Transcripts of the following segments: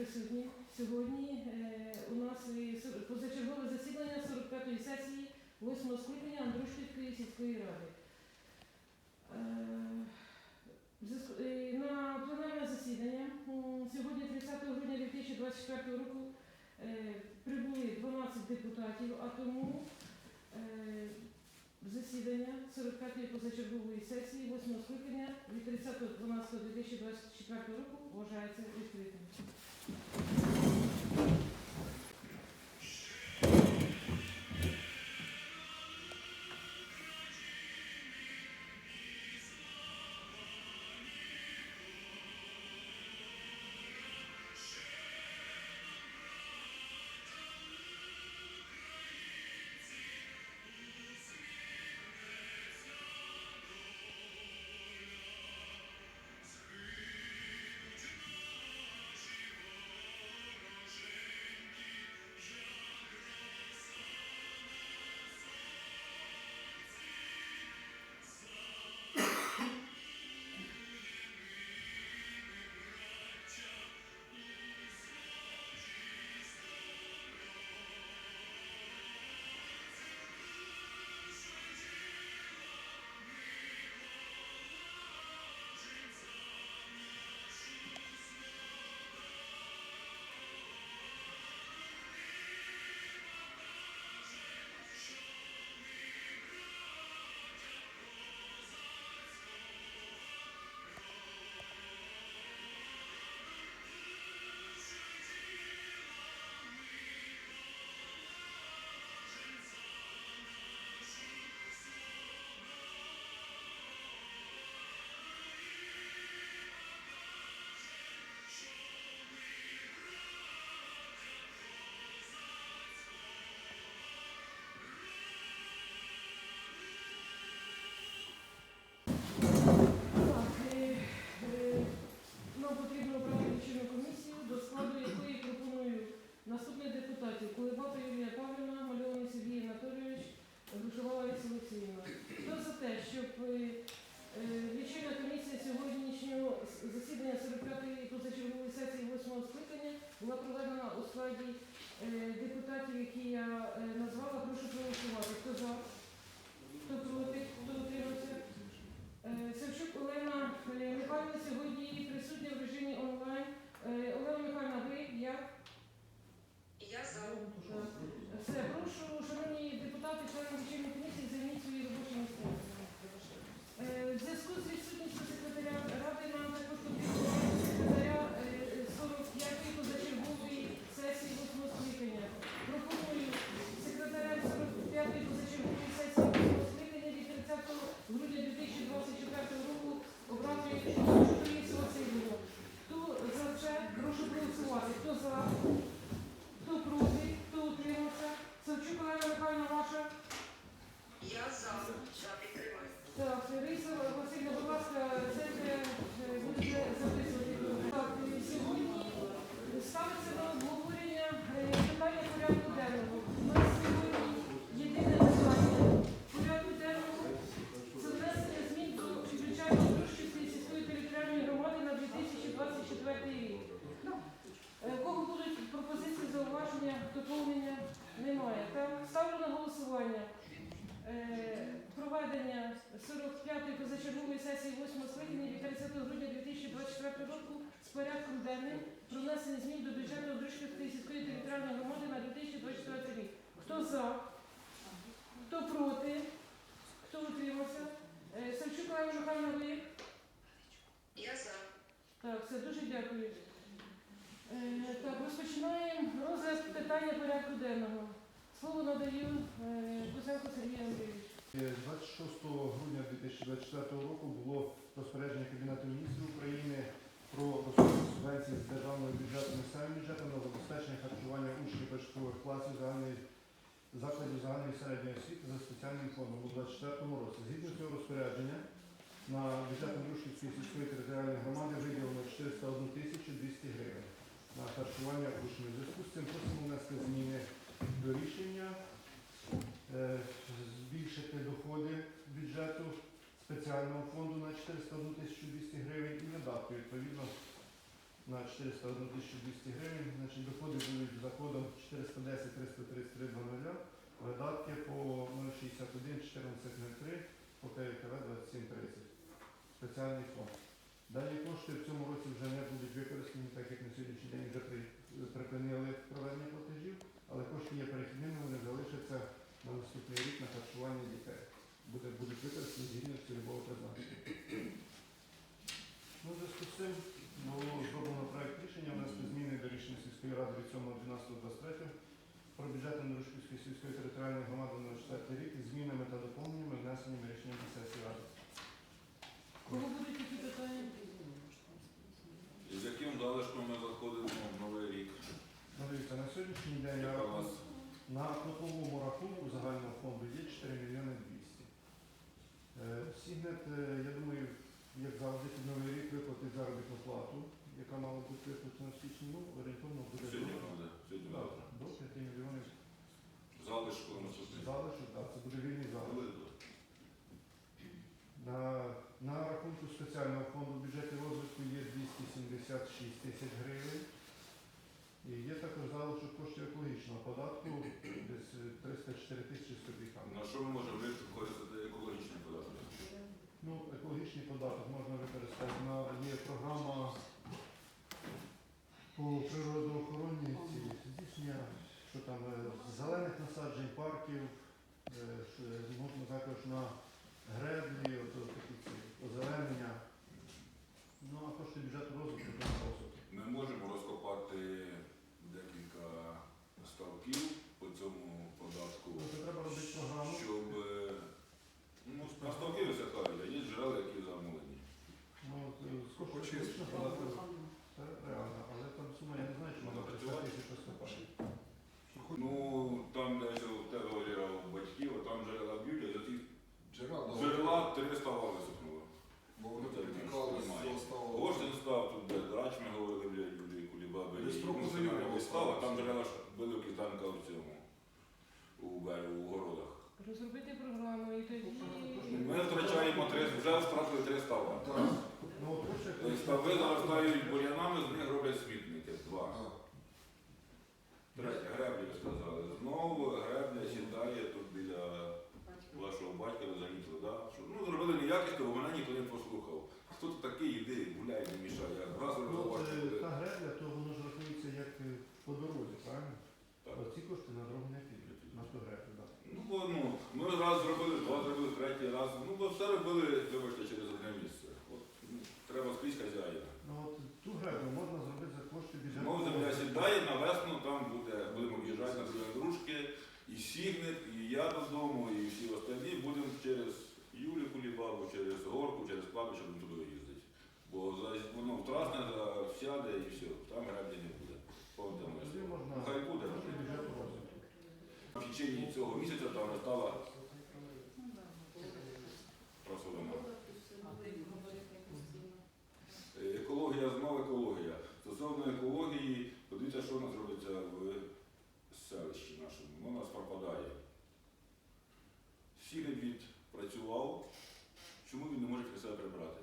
присутні. Сьогодні е, у нас позачергове засідання 45-ї сесії 8 скликання Андрушківської сільської ради. Е, е, На пленарне засідання сьогодні 30 грудня 2024 року прибули 12 депутатів, а тому засідання 45-ї позачергової сесії 8 скликання від 30.12.2024 року вважається відкритим. あっ! Хто за? Хто проти? Хто утримався? Е, Савчук Олена Михайловна, ви? Я за. Так, все, дуже дякую. Е, так, розпочинаємо розгляд питання порядку денного. Слово надаю е, Кузенко Сергію Андрійовичу. Е, 26 грудня 2024 року було розпорядження Кабінету міністрів України про розподіл субвенцій з державного бюджету місцевим бюджетом на забезпечення харчування учнів початкових класів загальної закладів загальної середньої освіти за спеціальним фондом у 2024 році. Згідно цього розпорядження на бюджет Андрушківської сільської територіальної громади виділено 401 тисячу 200 гривень на харчування учнів. Зв'язку з цим просимо внести зміни до рішення е, збільшити доходи бюджету спеціального фонду на 401 тисячу 200 гривень і видатки відповідно на 401 200 гривень. Значить, доходи будуть за кодом 410 333 00, видатки по 061 1403 по КВКВ 2730. Спеціальний фонд. Далі кошти в цьому році вже не будуть використані, так як на сьогоднішній день вже при- припинили проведення платежів, але кошти є перехідними, вони залишаться на наступний рік на харчування дітей. Буде, будуть використані згідно з цільового призначення. Ну, в зв'язку з цим було зроблено проект рішення внести зміни до рішення сільської ради від 7.12.23 про бюджет Андрушківської сільської територіальної громади на 4 рік із змінами та доповненнями, внесеними рішенням на сесії ради. Кого будуть такі питання? І з яким залишком ми заходимо в новий рік? Ну, дивіться, на сьогоднішній день Яка у вас на котловому рахунку загального фонду є 4 мільйони 200. Е, Сігнет, е, я думаю, як завжди, під новий рік виплатить заробітну плату, яка мала бути виплачена в січні, ну, орієнтовно буде сьогодні до- буде? Сьогодні Да, завтра. до 5 мільйонів Залишку наступний. залишок, так, це буде вільний залишок. На, на рахунку спеціального фонду бюджету розвитку є 276 тисяч гривень. І є також залишок коштів екологічного податку, десь е, 304 тисячі з копійками. На що ми можемо використати екологічний податок? Ну, екологічний податок можна використати на є програма по природоохоронній ці здійснення, що там е, зелених насаджень, парків, е, що, е, можна також на греблі, от, от такі ці озеленення. Ну а кошти бюджету розвитку то на розвиток. Ми можемо розкопати декілька ставків по цьому податку, Ну, це треба робити програму. щоб е, ну, на ставки висихають, а є джерела, які замулені. Ну, от, е, з коштів екологічного податку це реально, але там сума, я не знаю, чи можна 50 тисяч розкопати. Ну, там десь у тебе Валера, у батьків, а там джерела б'ють, а за ті Джерела, джерела 300 ва висохнуло. бо вони перетікали з цього ставу. Кожен став тут, де драч ми говорили, бля, Юлії Знайомі Семенова були става, там джерела ж били в в цьому, у берегу, у городах. Розробити програму і тоді. Ми втрачаємо три, вже втратили три става. Ну, Тобто Стави заростають бур'янами, з них роблять смітники. Два. Третє, греблі сказали. Знову гребля сідає тут біля вашого батька, ви замітили, да? Що, ну, зробили неякісно, бо мене ніхто не послухав. Хто ти такий, іди, гуляй, не мішай. Я раз Ну, розробив, от, е, буде. та гребля, то воно ж рахується як е, по дорозі, правильно? Так. Оці кошти на дорогу не підуть, на ту греблю, так. Ну, бо, ну, ми раз зробили, два зробили, третій раз. Ну, бо все робили, вибачте, через одне місце. От, ну, треба скрізь хазяїна. Ну от ту греблю можна зробити за кошти бюджету. Знову земля сідає, на весну там буде, будемо в'їжджати на другі дружки, і Сігнет, і я додому, і всі остальні будемо через Юлю Кулібабу, через горку, через кладбище будемо туди їздити. Бо за, воно втрасне, сяде і все, там граблі не буде. Тоді можна Хай буде. кошти бюджету розвитку. В течение цього місяця там не стала просудена. Е, Екологія знову екологія. Стосовно екології, подивіться, що у нас робиться в селищі нашому. Воно у нас пропадає. Сігель відпрацював. Чому він не може під себе прибрати?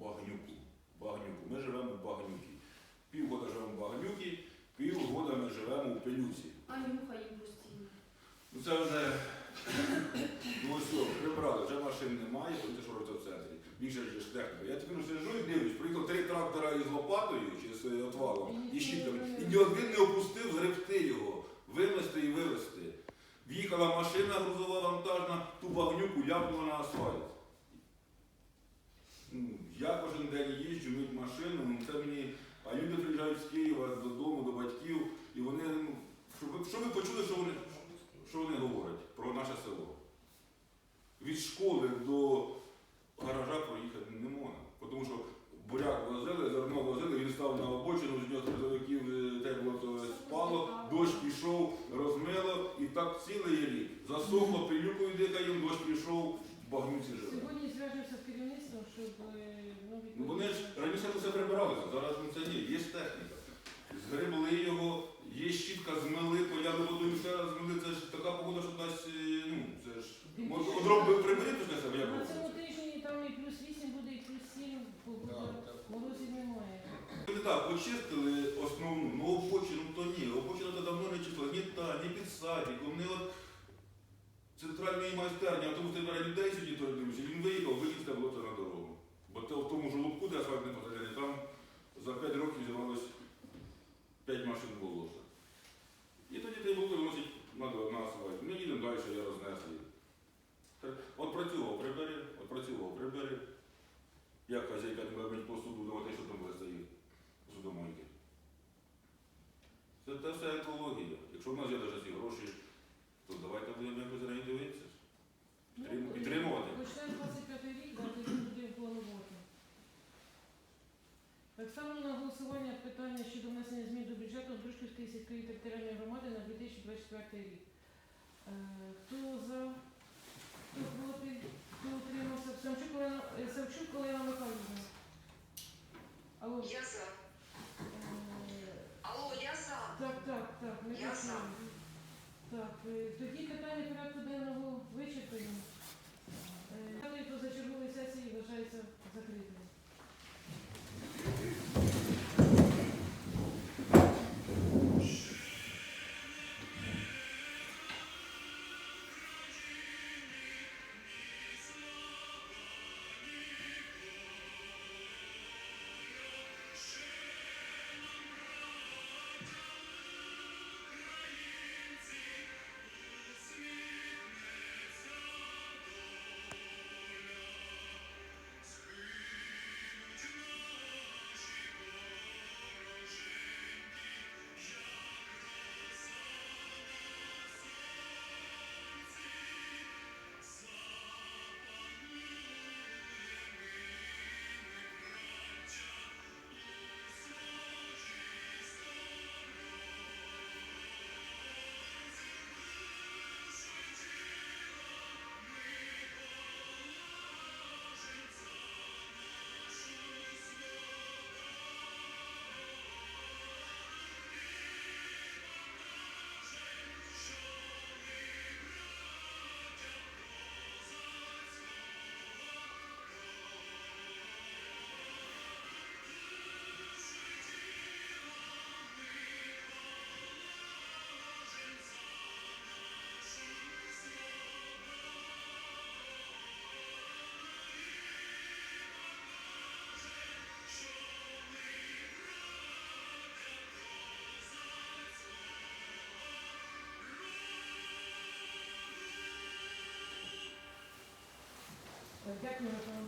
Багнюку. Багнюку. Ми живемо в багнюкі. Півгода живемо в багнюкі, півгода ми живемо у пилюці. А нюха їм постійно. Ну це вже ну ось вже машин немає, це що робиться в центрі. Більше ж техніка. Я тепер сиджу і дивлюсь, приїхав три трактора із лопатою чи з отвалом і щітками. І ні один не опустив згребти його, винести і вивезти. В'їхала машина грузова вантажна, ту багнюку ляпнула на асфальт. Ну, я кожен день їжджу, мить машину, ну це мені. А люди приїжджають з Києва додому, до батьків, і вони, ну, щоб ви, щоб ви почули, що вони, що вони говорять про наше село. Від школи до гаража проїхати не можна. Тому що буряк возили, зерно возили, він став на обочину, з нього трудовиків те було то спало, дощ пішов, розмило, і так цілий рік. Засохло, пилюкою дихаємо, дощ пішов, багнюці живе. Сьогодні зв'яжемося з керівництвом, щоб е, ну, Ну вони ж раніше все прибиралися, зараз ну, це ні, є ж техніка. Згребли його, є щітка, змили, поляли водою, ще раз змили, це ж така погода, що дасть, е. От одробив прибери після себе, як На цьому тижні там і плюс 8 буде, і плюс 7, Так, морозів немає. Вони так, почистили основну, ну обочину то ні. Обочина то давно не чистила, ні та, ні під садиком, ні от центральної майстерні, автобус збирає людей сьогодні то дивився, він виїхав, виїзд було це на дорогу. Бо то в тому жолобку, де асфальт не посадили, там за 5 років зірвалось 5 машин було. І тоді той було виносить на, на асфальт. Ми їдемо далі, я рознесли. От працював, прибери, от. Як хазяйка буде мить посуду, давати, що там буде стоїть з домойки. Це, це все екологія. Якщо в нас є навіть ці гроші, то давайте будемо якось неї дивитися. Підтрим- підтримувати. Почнемо 25 рік, да, тоді будемо планувати. Так само на голосування питання щодо внесення змін до бюджету Дружківської сільської територіальної громади на 2024 рік. Е, Хто за? Проти? Хто утримався? Олена, Савчук Олена Михайлівна. Алло. Я за. Е, Алло, я за. Так, так, так, не Я почула. Так, е, тоді beautiful.